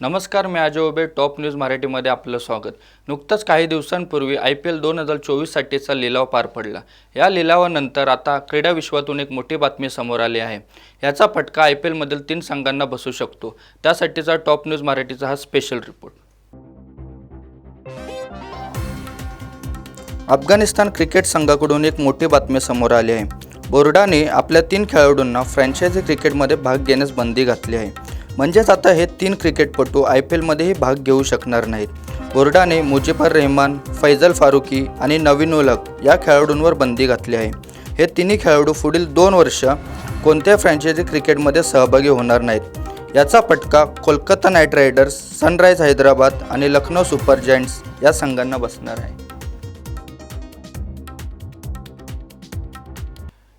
नमस्कार मी अजय उबे top news मराठीमध्ये आपलं स्वागत. नुकतंच काही दिवसांपूर्वी आय पी एल दोन हजार चोवीससाठीचा लिलाव पार पडला. या लिलावानंतर आता क्रीडा विश्वातून एक मोठी बातमी समोर आली आहे. याचा फटका आय पी एलमधील तीन संघांना बसू शकतो. त्यासाठीचा टॉप न्यूज मराठीचा हा स्पेशल रिपोर्ट. अफगाणिस्तान क्रिकेट संघाकडून एक मोठी बातमी समोर आली आहे. बोर्डाने आपल्या तीन खेळाडूंना फ्रँचायझी क्रिकेटमध्ये भाग घेण्यास बंदी घातली आहे. म्हणजेच आता हे तीन क्रिकेटपटू आय पी एलमध्येही भाग घेऊ शकणार नाहीत. बोर्डाने मुजिबर रेहमान फैजल फारुकी आणि नवीन उलक या खेळाडूंवर बंदी घातली आहे. हे तिन्ही खेळाडू पुढील दोन वर्ष कोणत्या फ्रँचायझी क्रिकेटमध्ये सहभागी होणार नाहीत. याचा फटका Kolkata Knight Riders Sunrisers Hyderabad आणि लखनौ सुपर जायंट्स या संघांना बसणार आहे.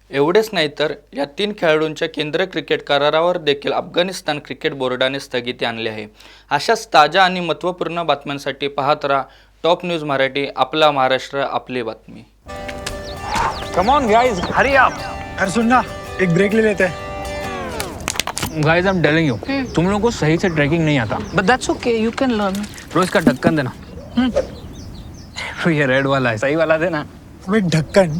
एवढेच नाही तर या तीन खेळाडूंच्या केंद्रीय क्रिकेट करारावर देखील अफगाणिस्तान क्रिकेट बोर्डाने स्थगिती आणली आहे. अशाच ताज्या आणि महत्त्वपूर्ण बातम्यांसाठी पाहत राहा टॉप न्यूज मराठी आपला महाराष्ट्र आपली बातमी. Come on guys hurry up अरे सुन ना एक ब्रेक ले लेते. हैं guys I am telling you तुम लोगों को सही से ट्रैकिंग नहीं आता. But that's okay, you can learn. रोज का ढक्कन देना. ये रेड वाला है सही वाला देना. ढक्कन